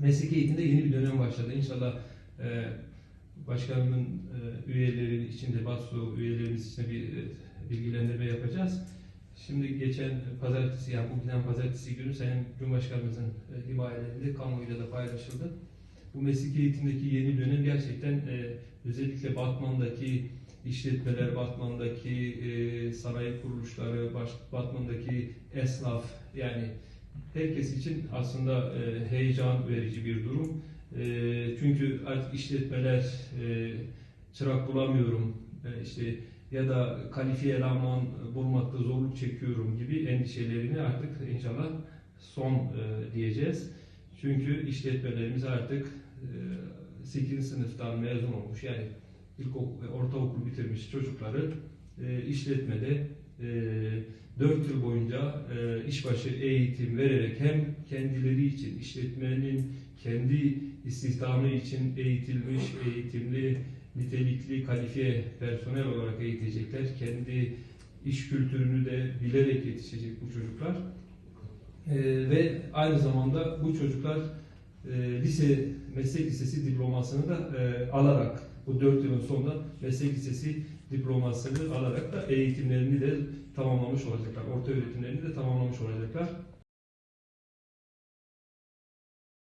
mesleki eğitimde yeni bir dönem başladı. İnşallah e, başkanımın e, üyeleri içinde, BASU üyelerimiz içinde bir e, bilgilendirme yapacağız. Şimdi geçen pazartesi, yani bugünden pazartesi günü Sayın Cumhurbaşkanımızın e, himayelerinde kamuoyuyla da paylaşıldı. Bu mesleki eğitimdeki yeni dönem gerçekten e, özellikle Batman'daki işletmeler, Batman'daki e, sanayi kuruluşları, baş, Batman'daki esnaf yani herkes için aslında e, heyecan verici bir durum. E, çünkü artık işletmeler e, çırak bulamıyorum, e, işte ya da kalifiye eleman bulmakta zorluk çekiyorum gibi endişelerini artık inşallah son e, diyeceğiz. Çünkü işletmelerimiz artık e, 8. sınıftan mezun olmuş yani ilkokul, ortaokul bitirmiş çocukları e, işletmede e, 4 yıl boyunca e, işbaşı eğitim vererek hem kendileri için işletmenin kendi istihdamı için eğitilmiş, eğitimli, nitelikli, kalifiye personel olarak eğitecekler. Kendi iş kültürünü de bilerek yetişecek bu çocuklar. E, ve aynı zamanda bu çocuklar e, lise, meslek lisesi diplomasını da e, alarak bu 4 yılın sonunda meslek lisesi diplomasını alarak da eğitimlerini de tamamlamış olacaklar. Orta öğretimlerini de tamamlamış olacaklar.